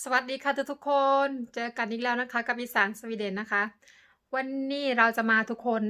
สวัสดีค่ะทุกทุกคนเจอกันอีกแล้วนะคะ กับอีสานสวีเดนนะคะ วันนี้เราจะมาทุกคน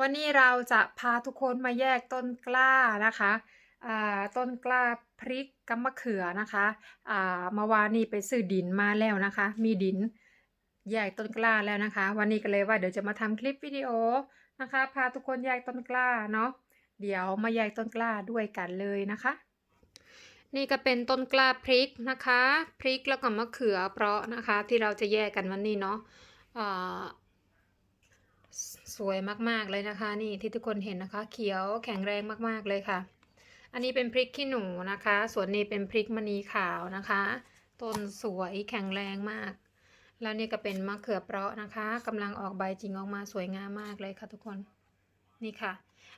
วันนี้เราจะพาทุกคนมาแยกต้นกล้านะคะอ่าต้นกล้าพริกกับมะเขือนะคะอ่าเมื่อวานนี้ไปซื้อดินมาแล้วนะคะ มีดินแยกต้นกล้าแล้วนะคะ วันนี้ก็เลยว่าเดี๋ยวจะมาทำคลิปวิดีโอนะคะ พาทุกคนแยกต้นกล้าเนาะเดี๋ยวมาแยกต้นกล้าด้วยกันเลยนะคะ นี่ก็เป็นต้นกล้าพริกนะคะ พริกแล้วก็มะเขือเปราะนะคะที่เราจะแยกกันวันนี้เนาะสสวยมากๆเลยนะคะ นี่ที่ทุกคนเห็นนะคะ เขียวแข็งแรงมากๆเลยค่ะ อันนี้เป็นพริกขี้หนูนะคะ ส่วนนี้เป็นพริกมณีขาวนะคะ ต้นสวยแข็งแรงมาก แล้วนี่ก็เป็นมะเขือเปราะนะคะกำลังออกใบจริงออกมาสวยงามมากเลยค่ะทุกคนนี่ค่ะ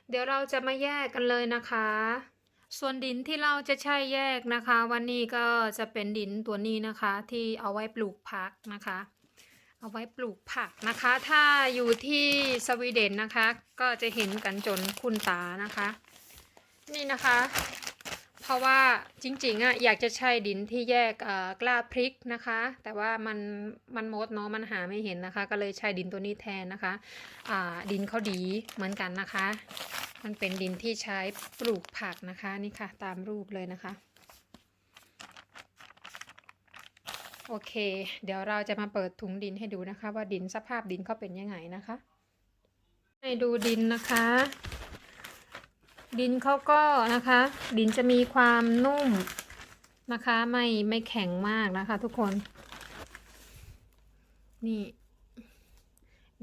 เดี๋ยวเราจะมาแยกกันเลยนะคะ ส่วนดินที่เราจะใช้แยกนะคะ วันนี้ก็จะเป็นดินตัวนี้นะคะ ที่เอาไว้ปลูกผักนะคะ เอาไว้ปลูกผักนะคะ ถ้าอยู่ที่สวีเดนนะคะ ก็จะเห็นกันจนคุณตานะคะ นี่นะคะ เพราะว่าจริงๆอะอยากจะใช้ดินที่แยกเออกล้าพริกนะคะ แต่ว่ามันมันมดเนาะมันหาไม่เห็นนะคะ ก็เลยใช้ดินตัวนี้แทนนะคะอ่าดินเขาดีเหมือนกันนะคะ มันเป็นดินที่ใช้ปลูกผักนะคะนี่ค่ะ ตามรูปเลยนะคะ โอเค เดี๋ยวเราจะมาเปิดถุงดินให้ดูนะคะ ว่าดินสภาพดินเขาเป็นยังไงนะคะ ให้ดูดินนะคะ ดินเขาก็นะคะ ดินจะมีความนุ่มนะคะ ไม่ไม่แข็งมากนะคะ ทุกคน นี่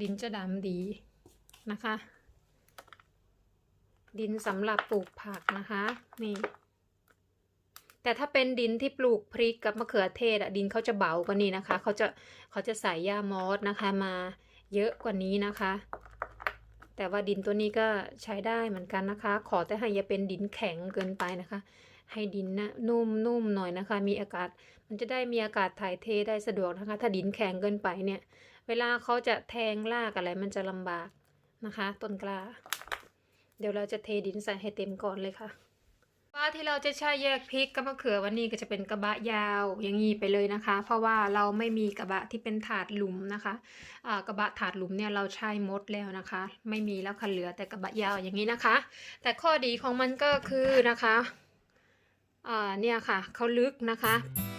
ดินจะดำดีนะคะ ดินสำหรับปลูกผักนะคะนี่ แต่ถ้าเป็นดินที่ปลูกพริกกับมะเขือเทศอะดินเขาจะเบากว่านี้นะคะเขาจะเขาจะใส่หญ้ามอสนะคะมาเยอะกว่านี้นะคะ แต่ว่าดินตัวนี้ก็ใช้ได้เหมือนกันนะคะ ขอแต่ให้อย่าเป็นดินแข็งเกินไปนะคะ ให้ดินนะนุ่มนุ่มหน่อยนะคะ มีอากาศมันจะได้มีอากาศถ่ายเทได้สะดวกนะคะ ถ้าดินแข็งเกินไปเนี่ย เวลาเขาจะแทงรากอะไรมันจะลำบากนะคะ ต้นกล้า เดี๋ยวเราจะเทดินใส่ให้เต็มก่อนเลยค่ะว่าที่เราจะใช้แยกพริกกับมะเขือวันนี้ก็จะเป็นกระบะยาวอย่างนี้ไปเลยนะคะ เพราะว่าเราไม่มีกระบะที่เป็นถาดหลุมนะคะอ่ากระบะถาดหลุมเนี่ยเราใช้หมดแล้วนะคะ ไม่มีแล้วค่ะเหลือแต่กระบะยาวอย่างนี้นะคะ แต่ข้อดีของมันก็คือนะคะเนี่ยค่ะเขาลึกนะคะ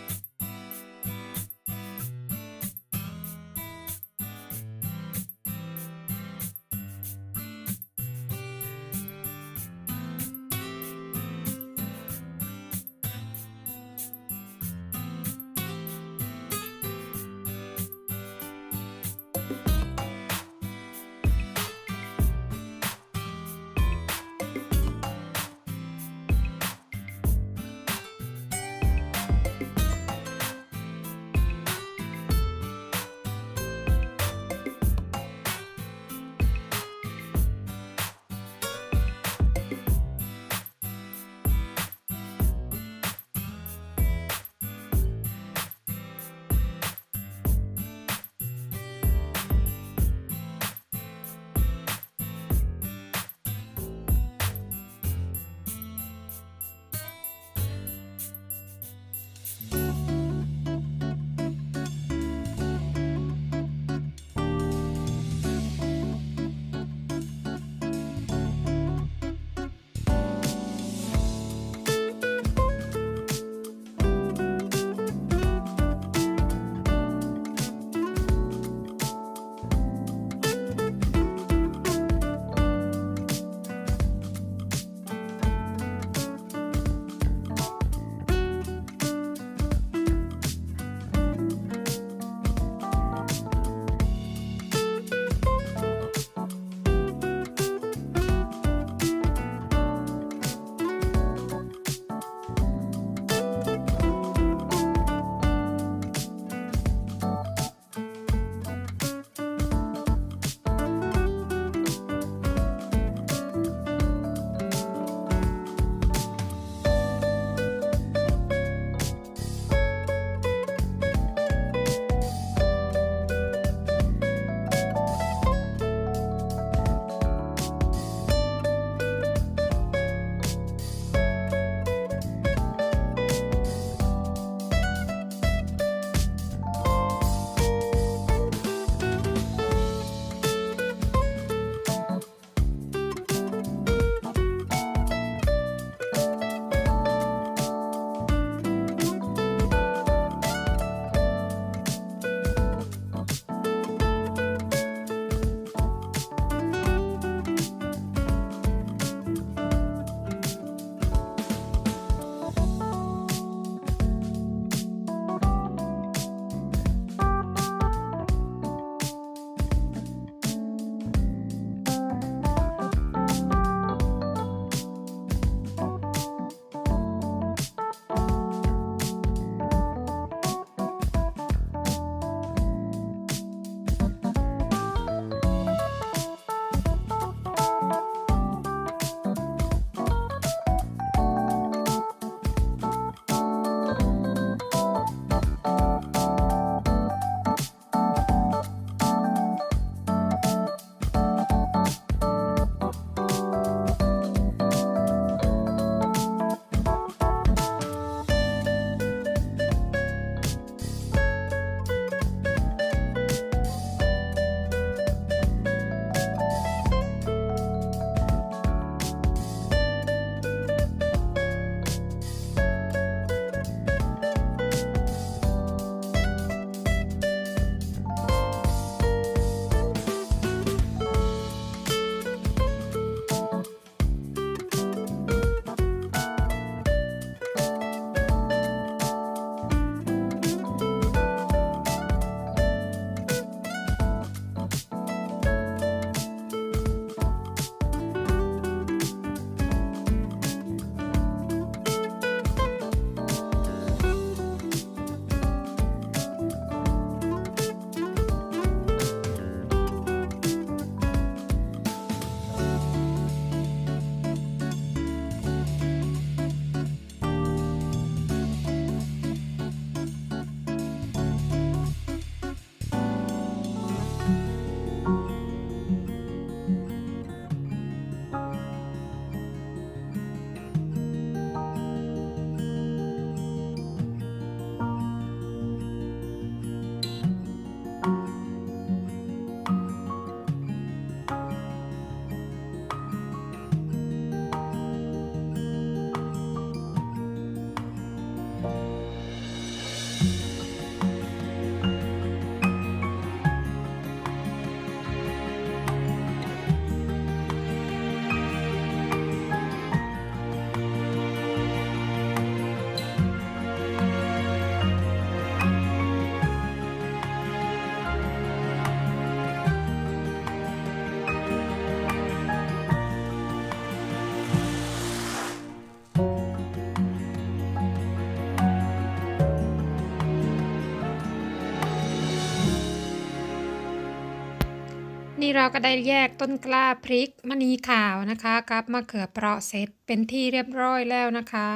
นี่เราก็ได้แยกต้นกล้าพริกมณีขาวนะคะกับมะเขือเปราะเสร็จเป็นที่เรียบร้อยแล้วนะคะ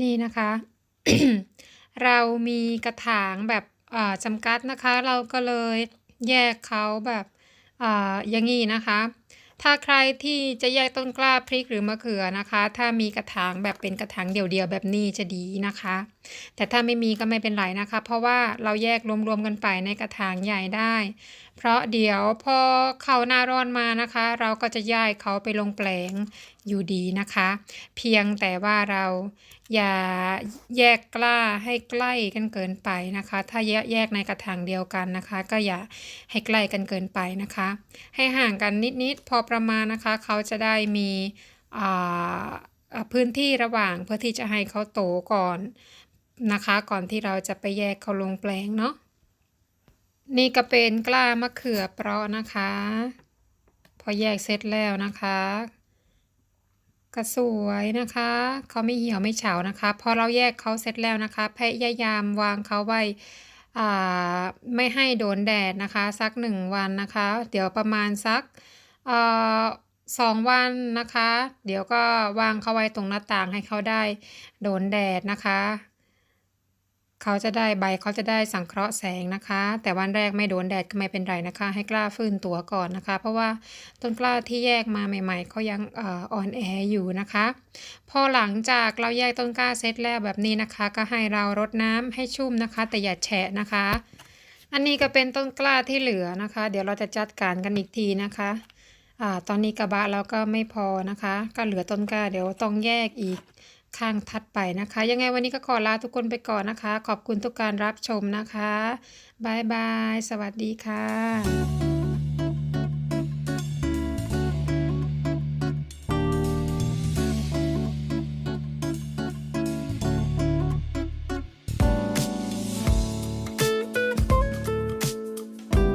นี่นะคะ เรามีกระถางแบบจำกัดนะคะ เราก็เลยแยกเขาแบบออย่างนี้นะคะ ถ้าใครที่จะแยกต้นกล้าพริกหรือมะเขือนะคะ ถ้ามีกระถางแบบเป็นกระถางเดี่ยวๆแบบนี้จะดีนะคะแต่ถ้าไม่มีก็ไม่เป็นไรนะคะ เพราะว่าเราแยกรวมๆกันไปในกระถางใหญ่ได้ เพราะเดี๋ยวพอเข้าหน้าร้อนมานะคะ เราก็จะย้ายเขาไปลงแปลงอยู่ดีนะคะ เพียงแต่ว่าเราอย่าแยกกล้าให้ใกล้กันเกินไปนะคะ ถ้าแยกในกระถางเดียวกันนะคะ ก็อย่าให้ใกล้กันเกินไปนะคะ ให้ห่างกันนิดๆพอประมาณนะคะ เขาจะได้มีอ่าพื้นที่ระหว่างเพื่อที่จะให้เขาโตก่อน นะคะ ก่อนที่เราจะไปแยกเขาลงแปลงเนาะนี่ก็เป็นกล้ามะเขือเปราะนะคะ พอแยกเสร็จแล้วนะคะก็สวยนะคะเขาไม่เหี่ยวไม่เฉานะคะ พอเราแยกเขาเสร็จแล้วนะคะ พยายามวางเขาไว้อ่าไม่ให้โดนแดดนะคะ สักหนึ่งวันนะคะ เดี๋ยวประมาณสักเอ่อสองวันนะคะ เดี๋ยวก็วางเขาไว้ตรงหน้าต่างให้เขาได้โดนแดดนะคะ เขาจะได้ใบเขาจะได้สังเคราะห์แสงนะคะ แต่วันแรกไม่โดนแดดก็ไม่เป็นไรนะคะ ให้กล้าฟื้นตัวก่อนนะคะ เพราะว่าต้นกล้าที่แยกมาใหม่ ๆ เขายังอ่ออ่อนแออยู่นะคะ พอหลังจากเราแยกต้นกล้าเสร็จแล้วแบบนี้นะคะ ก็ให้เรารดน้ำให้ชุ่มนะคะ แต่อย่าแฉะนะคะ อันนี้ก็เป็นต้นกล้าที่เหลือนะคะ เดี๋ยวเราจะจัดการกันอีกทีนะคะอ่าตอนนี้กระบะเราก็ไม่พอนะคะ ก็เหลือต้นกล้าเดี๋ยวต้องแยกอีก ข้างทัดไปนะคะ ยังไงวันนี้ก็ขอลาทุกคนไปก่อนนะคะ ขอบคุณทุกการรับชมนะคะบายบาย สวัสดีค่ะ